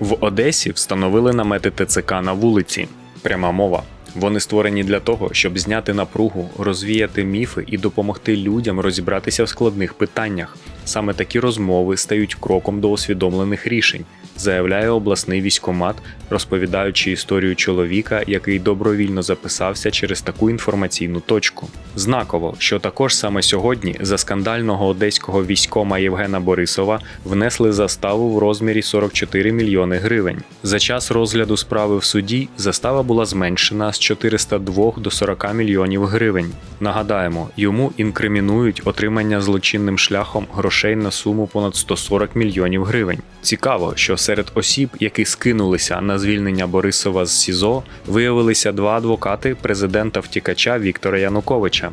В Одесі встановили намети ТЦК на вулиці. Пряма мова. Вони створені для того, щоб зняти напругу, розвіяти міфи і допомогти людям розібратися в складних питаннях. Саме такі розмови стають кроком до усвідомлених рішень, заявляє обласний військомат, розповідаючи історію чоловіка, який добровільно записався через таку інформаційну точку. Знаково, що також саме сьогодні за скандального одеського військома Євгена Борисова внесли заставу в розмірі 44 мільйони гривень. За час розгляду справи в суді застава була зменшена з 402 до 40 мільйонів гривень. Нагадаємо, йому інкримінують отримання злочинним шляхом грошей на суму понад 140 мільйонів гривень. Цікаво, що серед осіб, які скинулися на звільнення Борисова з СІЗО, виявилися два адвокати президента втікача Віктора Януковича.